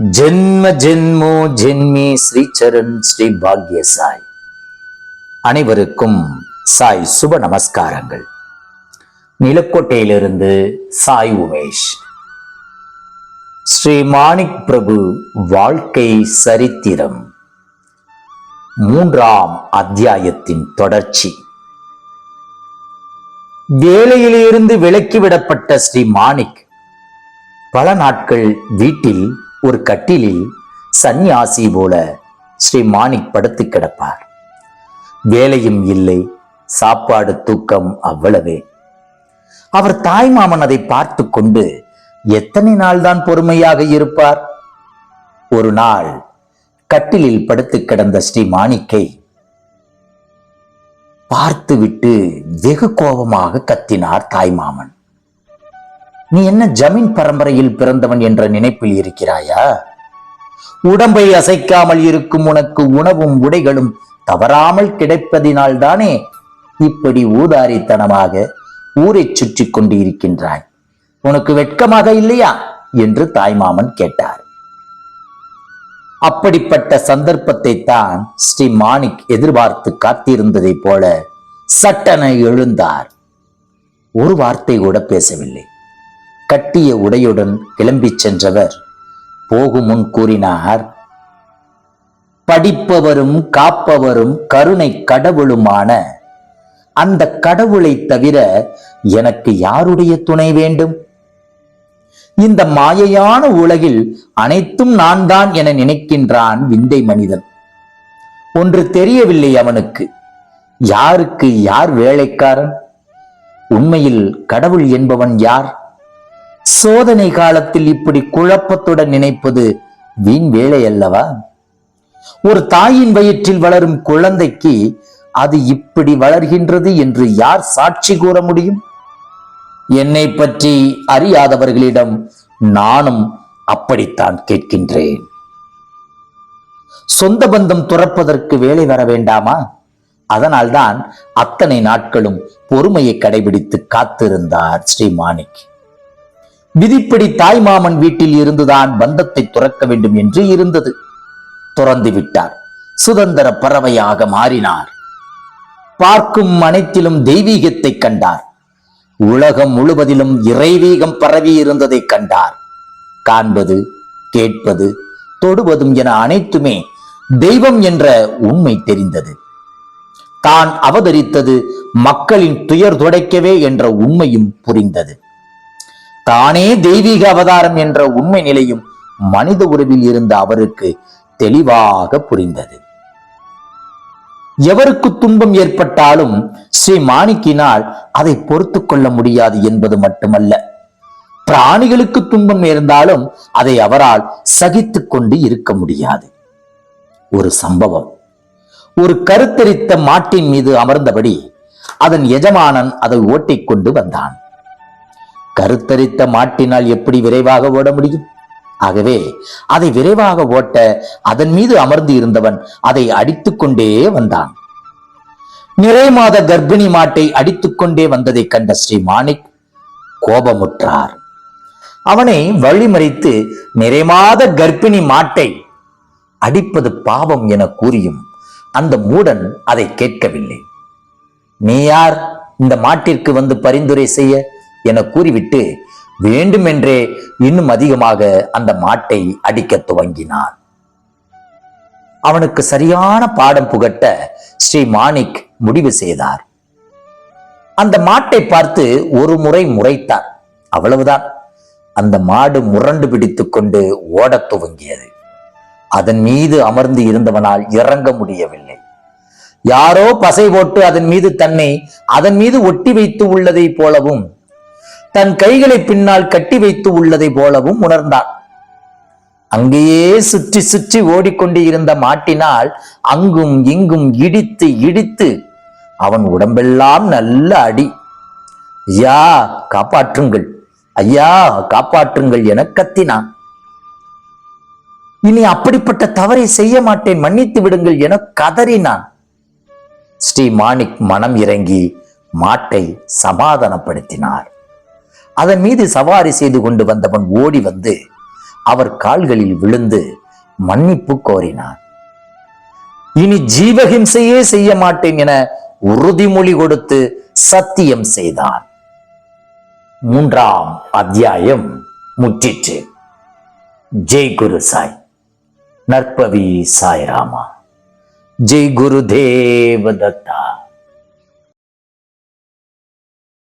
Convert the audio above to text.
ஜென்ம ஜென்மோ ஜென்மி ஸ்ரீ ஸ்ரீ பாக்ய சாய் அனைவருக்கும் சாய் சுப நமஸ்காரங்கள். நிலக்கோட்டையிலிருந்து சாய் உமேஷ். ஸ்ரீ மாணிக் பிரபு வாழ்க்கை சரித்திரம். மூன்றாம் அத்தியாயத்தின் தொடர்ச்சி. வேலையிலிருந்து விலக்கிவிடப்பட்ட ஸ்ரீ மாணிக் பல நாட்கள் வீட்டில் ஒரு கட்டிலில் சந்நியாசி போல ஸ்ரீ மாணிக் படுத்து கிடப்பார். வேலையும் இல்லை சாப்பாடு தூக்கம் அவ்வளவே. அவர் தாய்மாமன் அதை பார்த்து கொண்டு எத்தனை நாள்தான் பொறுமையாக இருப்பார்? ஒரு நாள் கட்டிலில் படுத்து கிடந்த ஸ்ரீ மாணிக்கை பார்த்துவிட்டு வெகு கோபமாக கத்தினார் தாய்மாமன் நீ என்ன ஜமீன் பரம்பரையில் பிறந்தவன் என்ற நினைப்பில் இருக்கிறாயா? உடம்பை அசைக்காமல் இருக்கும் உனக்கு உணவும் உடைகளும் தவறாமல் கிடைப்பதினால் தானே இப்படி ஊதாரித்தனமாக ஊரை சுற்றி கொண்டு இருக்கின்றாய் உனக்கு வெட்கமாக இல்லையா? என்று தாய்மாமன் கேட்டார். அப்படிப்பட்ட சந்தர்ப்பத்தை தான் ஸ்ரீ மாணிக் எதிர்பார்த்து காத்திருந்ததைப் போல சட்டென எழுந்தார். ஒரு வார்த்தை கூட பேசவில்லை. கட்டிய உடையுடன் கிளம்பிச் சென்றவர். போகும் முன் கூறினார் படிப்பவரும் காப்பவரும் கருணை கடவுளுமான அந்த கடவுளை தவிர எனக்கு யாருடைய துணை வேண்டும்? இந்த மாயையான உலகில் அனைத்தும் நான் தான் என நினைக்கின்றான் விந்தை மனிதன். ஒன்று தெரியவில்லை அவனுக்கு. யாருக்கு யார் வேலைக்காரன்? உண்மையில் கடவுள் என்பவன் யார்? சோதனை காலத்தில் இப்படி குழப்பத்துடன் நினைப்பது வீண் வேலை அல்லவா? ஒரு தாயின் வயிற்றில் வளரும் குழந்தைக்கு அது இப்படி வளர்கின்றது என்று யார் சாட்சி கூற முடியும்? என்னை பற்றி அறியாதவர்களிடம் நானும் அப்படித்தான் கேட்கின்றேன். சொந்த பந்தம் துறப்பதற்கு வேலை வர வேண்டாமா? அதனால்தான் அத்தனை நாட்களும் பொறுமையை கடைபிடித்து காத்திருந்தார் ஸ்ரீ மாணிக். விதிப்படி தாய்மாமன் வீட்டில் இருந்துதான் பந்தத்தை துறக்க வேண்டும் என்று இருந்தது. துறந்து விட்டார். சுதந்திர பறவையாக மாறினார். பார்க்கும் அனைத்திலும் தெய்வீகத்தை கண்டார். உலகம் முழுவதிலும் இறைவீகம் பரவி இருந்ததை கண்டார். காண்பது கேட்பது தொடுவதும் என அனைத்துமே தெய்வம் என்ற உண்மை தெரிந்தது. தான் அவதரித்தது மக்களின் துயர் துடைக்கவே என்ற உண்மையும் புரிந்தது. தானே தெய்வீக அவதாரம் என்ற உண்மை நிலையும் மனித உறவில் இருந்த அவருக்கு தெளிவாக புரிந்தது. எவருக்கு துன்பம் ஏற்பட்டாலும் ஸ்ரீ மாணிக்கினால் அதை பொறுத்து கொள்ள முடியாது என்பது மட்டுமல்ல. பிராணிகளுக்கு துன்பம் இருந்தாலும் அதை அவரால் சகித்துக் கொண்டு இருக்க முடியாது. ஒரு சம்பவம். ஒரு கருத்தரித்த மாட்டின் மீது அமர்ந்தபடி அதன் எஜமானன் அதை ஓட்டிக்கொண்டு வந்தான். கருத்தரித்த மாட்டினால் எப்படி விரைவாக ஓட முடியும்? ஆகவே அதை விரைவாக ஓட்ட அதன் மீது அமர்ந்து இருந்தவன் அதை அடித்துக்கொண்டே வந்தான். நிறை மாத கர்ப்பிணி மாட்டை அடித்துக்கொண்டே வந்ததை கண்ட ஸ்ரீ மாணிக் கோபமுற்றார். அவனை வழிமறித்து நிறைமாத கர்ப்பிணி மாட்டை அடிப்பது பாவம் என கூறியும் அந்த மூடன் அதை கேட்கவில்லை. நீ யார்? இந்த மாட்டிற்கு வந்து பரிந்துரை செய்ய என கூறிவிட்டு வேண்டுமென்றே இன்னும் அதிகமாக அந்த மாட்டை அடிக்க துவங்கினான். அவனுக்கு சரியான பாடம் புகட்ட ஸ்ரீ மாணிக் முடிவு செய்தார். அந்த மாட்டை பார்த்து ஒரு முறை முறைத்தார். அவ்வளவுதான். அந்த மாடு முரண்டு பிடித்துக் கொண்டு ஓடத் துவங்கியது. அதன் மீது அமர்ந்து இருந்தவனால் இறங்க முடியவில்லை. யாரோ பசை போட்டு அதன் மீது தன்னை அதன் மீது ஒட்டி வைத்து உள்ளதை போலவும் தன் கைகளை பின்னால் கட்டி வைத்து உள்ளதை போலவும் உணர்ந்தான். அங்கேயே சுற்றி சுற்றி ஓடிக்கொண்டு இருந்த மாட்டினால் அங்கும் இங்கும் இடித்து இடித்து அவன் உடம்பெல்லாம் நல்ல அடி. ஐயா காப்பாற்றுங்கள். ஐயா காப்பாற்றுங்கள் என கத்தினான். இனி அப்படிப்பட்ட தவறை செய்ய மாட்டேன் மன்னித்து விடுங்கள் என கதறினான். ஸ்ரீ மாணிக் மனம் இறங்கி மாட்டை சமாதானப்படுத்தினார். அதன் மீது சவாரி செய்து கொண்டு வந்தவன் ஓடி வந்து அவர் கால்களில் விழுந்து மன்னிப்பு கோரினான். இனி ஜீவஹிம்சையே செய்ய மாட்டேன் என உறுதிமொழி கொடுத்து சத்தியம் செய்தான். மூன்றாம் அத்தியாயம் முற்றிற்று. ஜெய் குரு சாய். நற்பவி சாய்ராமா. ஜெய் குரு தேவதத்தா